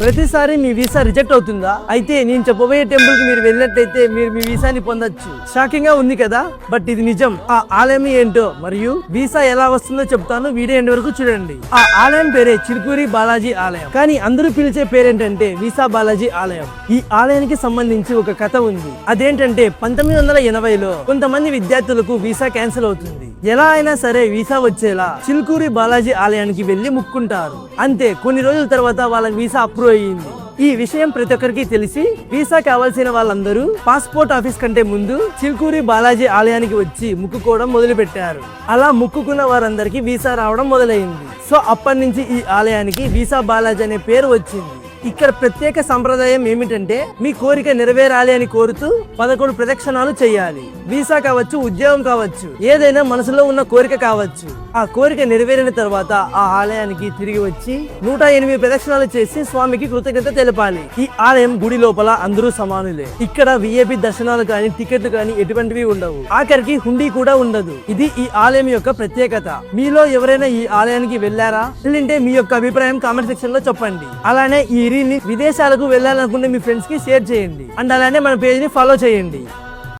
ప్రతిసారి మీ visa reject అవుతుందా? అయితే నేను చెప్పబోయే టెంపుల్కి మీరు వెళ్ళినట్టయితే మీరు మీ వీసాని పొందొచ్చు. షాకింగ్గా ఉంది కదా? బట్ ఇది నిజం. ఆ ఆలయం ఏంటో మరియు వీసా ఎలా వస్తుందో చెప్తాను. వీడియో ఎండ్ వరకు చూడండి. ఆ ఆలయం పేరే చిరుకూరి బాలాజీ ఆలయం. కానీ అందరూ పిలిచే పేరేంటంటే వీసా బాలాజీ ఆలయం. ఈ ఆలయానికి సంబంధించి ఒక కథ ఉంది. అదేంటంటే పంతొమ్మిది వందల ఎనభైలో కొంతమంది విద్యార్థులకు వీసా క్యాన్సిల్ అవుతుంది. ఎలా అయినా సరే వీసా వచ్చేలా చిలుకూరి బాలాజీ ఆలయానికి వెళ్ళి ముక్కుంటారు. అంతే కొన్ని రోజుల తర్వాత వాళ్ళ వీసా అప్రూవ్ అయ్యింది. ఈ విషయం ప్రతి ఒక్కరికి తెలిసి వీసా కావాల్సిన వాళ్ళందరూ పాస్పోర్ట్ ఆఫీస్ కంటే ముందు చిలుకూరి బాలాజీ ఆలయానికి వచ్చి ముక్కుకోవడం మొదలుపెట్టారు. అలా ముక్కుకున్న వారందరికీ వీసా రావడం మొదలైంది. సో అప్పటి నుంచి ఈ ఆలయానికి వీసా బాలాజీ అనే పేరు వచ్చింది. ఇక్కడ ప్రత్యేక సంప్రదాయం ఏమిటంటే మీ కోరిక నెరవేరాలి అని కోరుతూ పదకొండు ప్రదక్షిణాలు చేయాలి. వీసా కావచ్చు ఉద్యోగం కావచ్చు ఏదైనా మనసులో ఉన్న కోరిక కావచ్చు. ఆ కోరిక నెరవేరిన తర్వాత ఆ ఆలయానికి తిరిగి వచ్చి నూట ఎనిమిది ప్రదక్షిణాలు చేసి స్వామికి కృతజ్ఞత తెలపాలి. ఈ ఆలయం గుడి లోపల అందరూ సమానులే. ఇక్కడ విఐపి దర్శనాలు కానీ టికెట్లు కానీ ఎటువంటివి ఉండవు. ఆఖరికి హుండీ కూడా ఉండదు. ఇది ఈ ఆలయం యొక్క ప్రత్యేకత. మీలో ఎవరైనా ఈ ఆలయానికి వెళ్ళారా? వెళ్ళింటే మీ యొక్క అభిప్రాయం కామెంట్ సెక్షన్లో చెప్పండి. అలానే ఈ రీల్ విదేశాలకు వెళ్ళాలనుకునే మీ ఫ్రెండ్స్కి షేర్ చేయండి. అండ్ అలానే మన పేజ్ని ఫాలో చేయండి.